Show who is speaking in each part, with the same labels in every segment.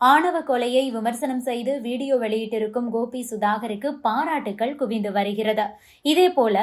Speaker 1: ஆணவ கொலையை விமர்சனம் செய்து வீடியோ வெளியிட்டிருக்கும் கோபி சுதாகருக்கு பாராட்டுக்கள் குவிந்து வருகிறது. இதேபோல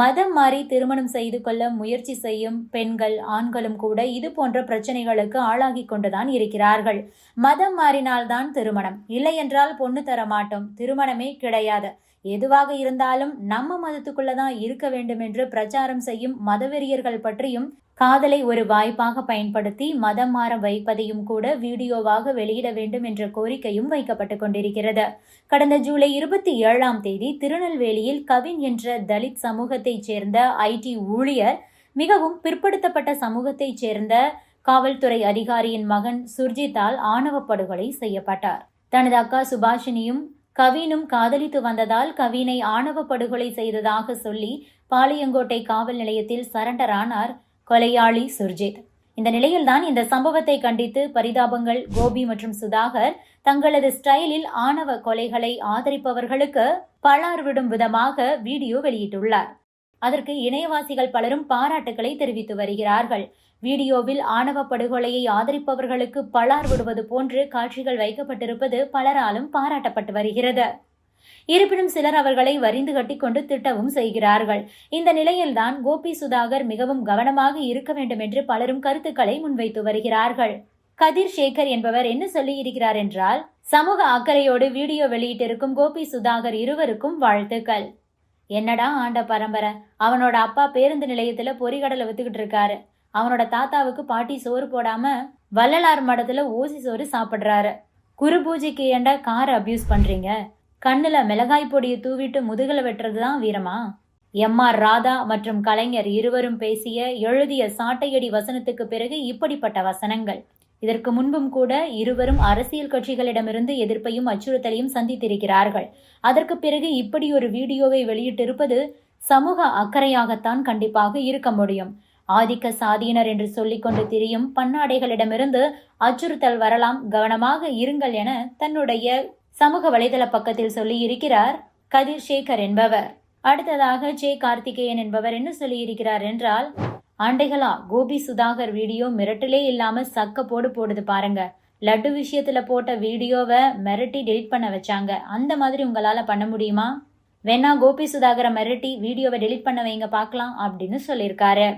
Speaker 1: மதம் மாறி திருமணம் செய்து கொள்ள முயற்சி செய்யும் பெண்கள் ஆண்களும் கூட இது போன்ற பிரச்சனைகளுக்கு ஆளாகி கொண்டுதான் இருக்கிறார்கள். மதம் மாறினால்தான் திருமணம். இல்லையென்றால் பொண்ணு தர மாட்டோம் திருமணமே கிடையாது. எதுவாக இருந்தாலும் நம்ம மதத்துக்குள்ளதான் இருக்க வேண்டும் என்று பிரச்சாரம் செய்யும் மதவெறியர்கள் பற்றியும் காதலை ஒரு வாய்ப்பாக பயன்படுத்தி மதம் மாற வைப்பதையும் கூட வீடியோவாக வெளியிட வேண்டும் என்ற கோரிக்கையும் வைக்கப்பட்டு கொண்டிருக்கிறது. கடந்த ஜூலை இருபத்தி ஏழாம் தேதி திருநெல்வேலியில் கவின் என்ற தலித் சமூகத்தைச் சேர்ந்த ஐடி ஊழியர் மிகவும் பிற்படுத்தப்பட்ட சமூகத்தைச் சேர்ந்த காவல்துறை அதிகாரியின் மகன் சுர்ஜித்தால் ஆணவ படுகொலை செய்யப்பட்டார். தனது அக்கா சுபாஷினியும் கவினும் காதலித்து வந்ததால் கவினை ஆணவ படுகொலை செய்ததாக சொல்லி பாளையங்கோட்டை காவல் நிலையத்தில் சரண்டர் ஆனார் கொலையாளி சுர்ஜித். இந்த நிலையில்தான் இந்த சம்பவத்தை கண்டித்து பரிதாபங்கள் கோபி மற்றும் சுதாகர் தங்களது ஸ்டைலில் ஆணவ கொலைகளை ஆதரிப்பவர்களுக்கு பலார் விடும் விதமாக வீடியோ வெளியிட்டுள்ளார். அதற்கு இணையவாசிகள் பலரும் பாராட்டுகளை தெரிவித்து வருகிறார்கள். வீடியோவில் ஆணவ படுகொலையை ஆதரிப்பவர்களுக்கு பலார் விடுவது போன்று காட்சிகள் வைக்கப்பட்டிருப்பது பலராலும் பாராட்டப்பட்டு வருகிறது. இருப்பினும் சிலர் அவர்களை வரிந்து கட்டிக்கொண்டு திட்டவும் செய்கிறார்கள். இந்த நிலையில்தான் கோபி சுதாகர் மிகவும் கவனமாக இருக்க வேண்டும் என்று பலரும் கருத்துக்களை முன்வைத்து வருகிறார்கள். கதிர் சேகர் என்பவர் என்ன சொல்லி இருக்கிறார் என்றால் சமூக அக்கறையோடு வீடியோ வெளியிட்டிருக்கும் கோபி சுதாகர் இருவருக்கும் வாழ்த்துக்கள். என்னடா ஆண்ட பரம்பரை அவனோட அப்பா பேருந்து நிலையத்துல பொறிகடலை வித்துக்கிட்டு இருக்காரு. அவனோட தாத்தாவுக்கு பாட்டி சோறு போடாம வள்ளலார் மடத்துல ஓசி சோறு சாப்பிடுறாரு. குரு பூஜைக்கு ஏண்டா கார் அபியூஸ் பண்றீங்க? கண்ணுல மிளகாய் பொடியை தூவிட்டு முதுகல வெட்டுறது தான் வீரமா? எம் ஆர் ராதா மற்றும் கலைஞர் இருவரும் பேசிய எழுதிய சாட்டையடி வசனத்துக்கு பிறகு இப்படிப்பட்ட வசனங்கள். இதற்கு முன்பும் கூட இருவரும் அரசியல் கட்சிகளிடமிருந்து எதிர்ப்பையும் அச்சுறுத்தலையும் சந்தித்திருக்கிறார்கள். அதற்கு பிறகு இப்படி ஒரு வீடியோவை வெளியிட்டிருப்பது சமூக அக்கறையாகத்தான் கண்டிப்பாக இருக்க முடியும். ஆதிக்க சாதியினர் என்று சொல்லிக்கொண்டு திரியும் பன்னாடைகளிடமிருந்து அச்சுறுத்தல் வரலாம் கவனமாக இருங்கள் என தன்னுடைய சமூக வலைதள பக்கத்தில் சொல்லி இருக்கிறார் கதிர் சேகர் என்பவர். அடுத்ததாக ஜே கார்த்திகேயன் என்பவர் என்ன சொல்லியிருக்கிறார் என்றால் ஆண்டைகளா கோபி சுதாகர் வீடியோ மிரட்டலே இல்லாம சக்க போடு போடுது பாருங்க. லட்டு விஷயத்துல போட்ட வீடியோவை மிரட்டி டெலிட் பண்ண வச்சாங்க. அந்த மாதிரி உங்களால பண்ண முடியுமா? வேணா கோபி சுதாகரை மிரட்டி வீடியோவை டெலிட் பண்ண வைங்க பார்க்கலாம் அப்படின்னு சொல்லியிருக்காரு.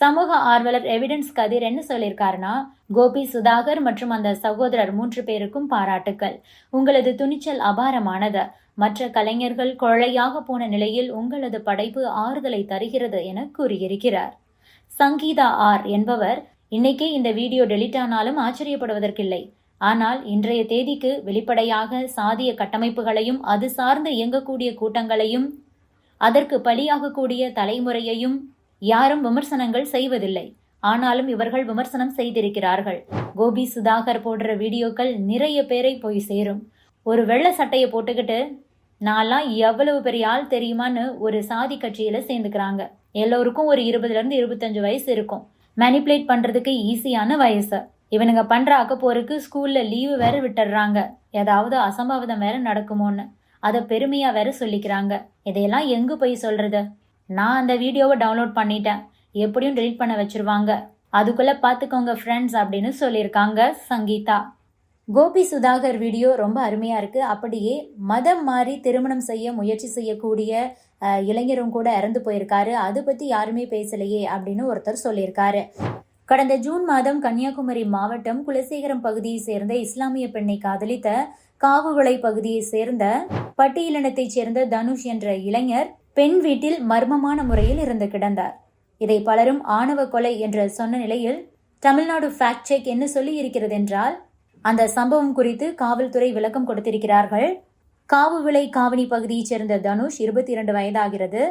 Speaker 1: சமூக ஆர்வலர் எவிடன்ஸ் கதிர் என்ன சொல்லியிருக்காருன்னா கோபி சுதாகர் மற்றும் அந்த சகோதரர் மூன்று பேருக்கும் பாராட்டுக்கள். உங்களது துணிச்சல் அபாரமானது. மற்ற கலைஞர்கள் கொழையாக போன நிலையில் உங்களது படைப்பு ஆறுதலை தருகிறது என கூறியிருக்கிறார். சங்கீதா ஆர் என்பவர் இன்னைக்கே இந்த வீடியோ டெலிட் ஆனாலும் ஆச்சரியப்படுவதற்கில்லை. ஆனால் இன்றைய தேதிக்கு வெளிப்படையாக சாதிய கட்டமைப்புகளையும் அது சார்ந்து இயங்கக்கூடிய கூட்டங்களையும் அதற்கு பலியாகக்கூடிய தலைமுறையையும் யாரும் விமர்சனங்கள் செய்வதில்லை. ஆனாலும் இவர்கள் விமர்சனம் செய்திருக்கிறார்கள். கோபி சுதாகர் போடுற வீடியோக்கள் நிறைய பேரை போய் சேரும். ஒரு வெள்ளை சட்டையை போட்டுக்கிட்டு நான்லாம் எவ்வளவு பெரிய ஆள் தெரியுமான்னு ஒரு சாதி கட்சியில சேர்ந்துக்கிறாங்க. எல்லோருக்கும் ஒரு இருபதுல இருந்து இருபத்தஞ்சு வயசு இருக்கும். மேனிப்புலேட் பண்றதுக்கு ஈஸியான வயசு. இவனுங்க பண்ற அக்கப்போருக்கு ஸ்கூல்ல லீவு வேற விட்டுடுறாங்க ஏதாவது அசம்பாவிதம் வேற நடக்குமோன்னு. அதை பெருமையா வேற சொல்லிக்கிறாங்க. இதையெல்லாம் எங்கு போய் சொல்றது? நான் அந்த வீடியோவை டவுன்லோட் பண்ணிட்டேன். எப்படியும் டெலிட் பண்ண வச்சிருவாங்க. அதுக்குள்ள பார்த்துக்கோங்க ஃப்ரெண்ட்ஸ் அப்படின்னு சொல்லியிருக்காங்க சங்கீதா. கோபி சுதாகர் வீடியோ ரொம்ப அருமையாக இருக்குது அப்படியே மதம் மாறி திருமணம் செய்ய முயற்சி செய்யக்கூடிய இளைஞரும் கூட இறந்து போயிருக்காரு. அதை பற்றி யாருமே பேசலையே அப்படின்னு ஒருத்தர் சொல்லியிருக்காரு. கடந்த ஜூன் மாதம் கன்னியாகுமரி மாவட்டம் குலசேகரம் பகுதியை சேர்ந்த இஸ்லாமிய பெண்ணை காதலித்த காவுவிளை பகுதியை சேர்ந்த பட்டியலினத்தைச் சேர்ந்த தனுஷ் என்ற இளைஞர் பெண் வீட்டில் மர்மமான முறையில் இருந்து கிடந்தார். இதை பலரும் ஆணவ கொலை என்று சொன்ன நிலையில் தமிழ்நாடு ஃபேக்ட் செக் என்ன சொல்லி இருக்கிறது என்றால் அந்த சம்பவம் குறித்து காவல்துறை விளக்கம் கொடுத்திருக்கிறார்கள். காவு விலை காவணி பகுதியைச் சேர்ந்த தனுஷ் இருபத்தி இரண்டு வயதாகிறது.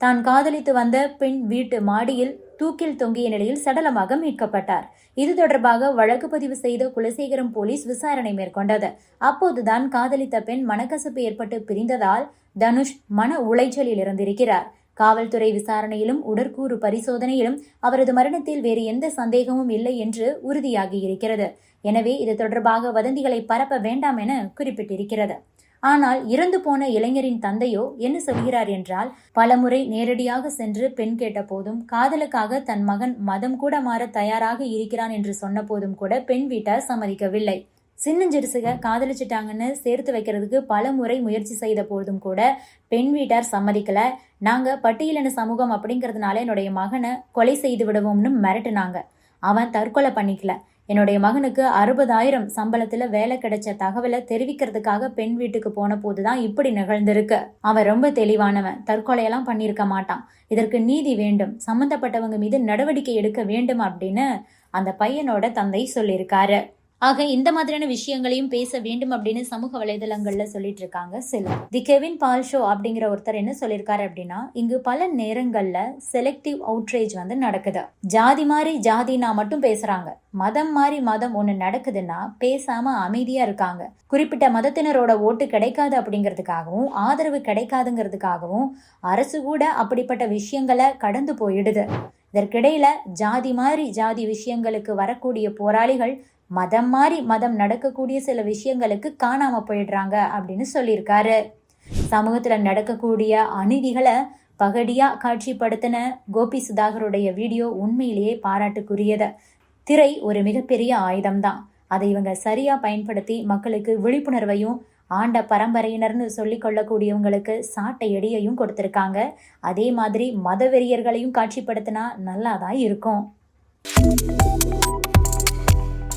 Speaker 1: தான் காதலித்து வந்த பெண் வீட்டு மாடியில் தூக்கில் தொங்கிய நிலையில் சடலமாக மீட்கப்பட்டார். இது தொடர்பாக வழக்கு பதிவு செய்த குலசேகரம் போலீஸ் விசாரணை மேற்கொண்டது. அப்போதுதான் காதலித்த பெண் மனக்கசப்பு ஏற்பட்டு பிரிந்ததால் தனுஷ் மன உளைச்சலில் இருந்திருக்கிறார். காவல்துறை விசாரணையிலும் உடற்கூறு பரிசோதனையிலும் அவரது மரணத்தில் வேறு எந்த சந்தேகமும் இல்லை என்று உறுதியாகி இருக்கிறது எனவே இது தொடர்பாக வதந்திகளை பரப்ப வேண்டாம் என குறிப்பிட்டிருக்கிறது. ஆனால் இறந்து போன இளைஞரின் தந்தையோ என்ன சொல்கிறார் என்றால் பலமுறை நேரடியாக சென்று பெண் கேட்ட போதும் காதலுக்காக தன் மகன் மதம் கூட மாற தயாராக இருக்கிறான் என்று சொன்ன போதும் கூட பெண் வீட்டார் சம்மதிக்கவில்லை. சின்னஞ்சிறுசுக காதலிச்சிட்டாங்கன்னு சேர்த்து வைக்கிறதுக்கு பல முறை முயற்சி செய்த போதும் கூட பெண் வீட்டார் சம்மதிக்கல. நாங்க பட்டியலின சமூகம் அப்படிங்கறதுனால என்னுடைய மகனை கொலை செய்து விடுவோம்னு மிரட்டுனாங்க. அவன் தற்கொலை பண்ணிக்கல. என்னுடைய மகனுக்கு அறுபதாயிரம் சம்பளத்துல வேலை கிடைச்ச தகவலை தெரிவிக்கிறதுக்காக பெண் வீட்டுக்கு போன போதுதான் இப்படி நிகழ்ந்திருக்கு. அவன் ரொம்ப தெளிவானவன். தற்கொலையெல்லாம் பண்ணியிருக்க மாட்டான். இதற்கு நீதி வேண்டும். சம்பந்தப்பட்டவங்க மீது நடவடிக்கை எடுக்க வேண்டும் அப்படின்னு அந்த பையனோட தந்தை சொல்லியிருக்காரு. ஆக இந்த மாதிரியான விஷயங்களையும் பேச வேண்டும் அப்படின்னு சமூக வலைதளங்கள்ல சொல்லிட்டு இருக்காங்க. சிலர் தி கெவின் பால் ஷோ அப்படிங்கிற ஒருத்தர் என்ன சொல்லியிருக்காரு அப்படின்னா இங்கு பல நேரங்கள்ல செலக்டிவ் அவுட்ரேஜ் வந்து நடக்குது. ஜாதி மாதிரி ஜாதினா மட்டும் பேசுறாங்க. மதம் மாதிரி மதம் ஒண்ணு நடக்குதுன்னா பேசாம அமைதியா இருக்காங்க. குறிப்பிட்ட மதத்தினரோட ஓட்டு கிடைக்காது அப்படிங்கிறதுக்காகவும் ஆதரவு கிடைக்காதுங்கிறதுக்காகவும் அரசு கூட அப்படிப்பட்ட விஷயங்களை கடந்து போயிடுது. இதற்கிடையில ஜாதி மாதிரி ஜாதி விஷயங்களுக்கு வரக்கூடிய போராளிகள் மதம் மாறி மதம் நடக்கக்கூடிய சில விஷயங்களுக்கு காணாம போயிடுறாங்க அப்படின்னு சொல்லியிருக்காரு. சமூகத்துல நடக்கக்கூடிய அநீதிகளை பகடியா காட்சிப்படுத்தின கோபி சுதாகருடைய வீடியோ உண்மையிலேயே பாராட்டுக்குரியது. திரை ஒரு மிகப்பெரிய ஆயுதம்தான். அதை இவங்க சரியா பயன்படுத்தி மக்களுக்கு விழிப்புணர்வையும் ஆண்ட பரம்பரையினர்னு சொல்லிக் கொள்ளக்கூடியவங்களுக்கு சாட்டை எடியையும் கொடுத்துருக்காங்க. அதே மாதிரி மதவெறியர்களையும் காட்சிப்படுத்தினா நல்லா தான் இருக்கும்.